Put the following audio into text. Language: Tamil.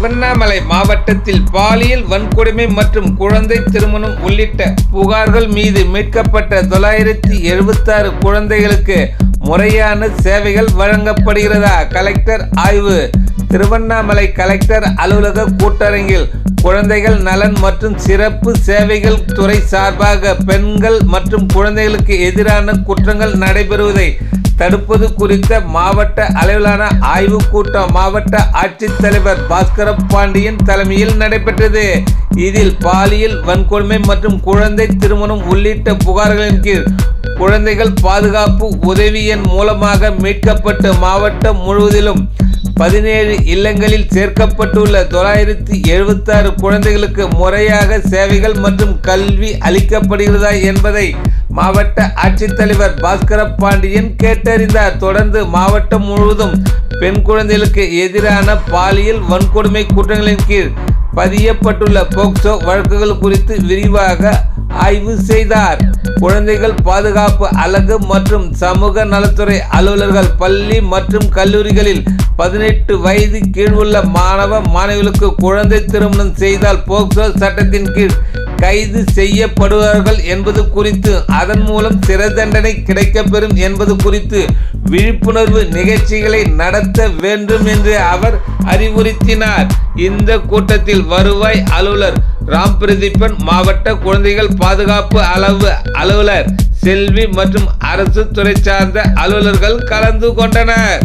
திருவண்ணாமலை மாவட்டத்தில் பாலியல் வன்கொடுமை மற்றும் குழந்தை திருமணம் உள்ளிட்ட புகார்கள் மீது மீட்கப்பட்ட தொள்ளாயிரத்தி எழுபத்தாறு குழந்தைகளுக்கு முறையான சேவைகள் வழங்கப்படுகிறதா? கலெக்டர் ஆய்வு. திருவண்ணாமலை கலெக்டர் அலுவலக கூட்டரங்கில் குழந்தைகள் நலன் மற்றும் சிறப்பு சேவைகள் துறை சார்பாக பெண்கள் மற்றும் குழந்தைகளுக்கு எதிரான குற்றங்கள் நடைபெறுவதை தடுப்பது குறித்த மாவட்ட அளவிலான ஆய்வுக் கூட்டம் மாவட்ட ஆட்சித்தலைவர் பாஸ்கர பாண்டியன் தலைமையில் நடைபெற்றது. இதில் பாலியல் வன்கொடுமை மற்றும் குழந்தை திருமணம் உள்ளிட்ட புகார்களின் கீழ் குழந்தைகள் பாதுகாப்பு உதவி எண் மூலமாக மீட்கப்பட்டு மாவட்டம் முழுவதிலும் பதினேழு இல்லங்களில் சேர்க்கப்பட்டுள்ள தொள்ளாயிரத்தி எழுபத்தாறு குழந்தைகளுக்கு முறையாக சேவைகள் மற்றும் கல்வி அளிக்கப்படுகிறதா என்பதை மாவட்ட ஆட்சித்தலைவர் பாஸ்கர பாண்டியன் கேட்டறிந்தார். தொடர்ந்து மாவட்டம் முழுவதும் பெண் குழந்தைகளுக்கு எதிரான பாலியல் வன்கொடுமை குற்றங்களின் கீழ் பதியப்பட்டுள்ள போக்சோ வழக்குகள் குறித்து விரிவாக ஆய்வு செய்தார். குழந்தைகள் பாதுகாப்பு அலகு மற்றும் சமூக நலத்துறை அலுவலர்கள் பள்ளி மற்றும் கல்லூரிகளில் பதினெட்டு வயது கீழ் உள்ள மாணவ மாணவிகளுக்கு குழந்தை திருமணம் செய்தால் போக்சோ சட்டத்தின் கீழ் கைது செய்யப்படுவார்கள் என்பது குறித்து அதன் மூலம் சிறை தண்டனை கிடைக்கப்பெறும் என்பது குறித்து விழிப்புணர்வு நிகழ்ச்சிகளை நடத்த வேண்டும் என்று அவர் அறிவுறுத்தினார். இந்த கூட்டத்தில் வருவாய் அலுவலர் ராம் பிரதீபன் மாவட்ட குழந்தைகள் பாதுகாப்பு அளவு அலுவலர் செல்வி மற்றும் அரசு துறை சார்ந்த அலுவலர்கள் கலந்து கொண்டனர்.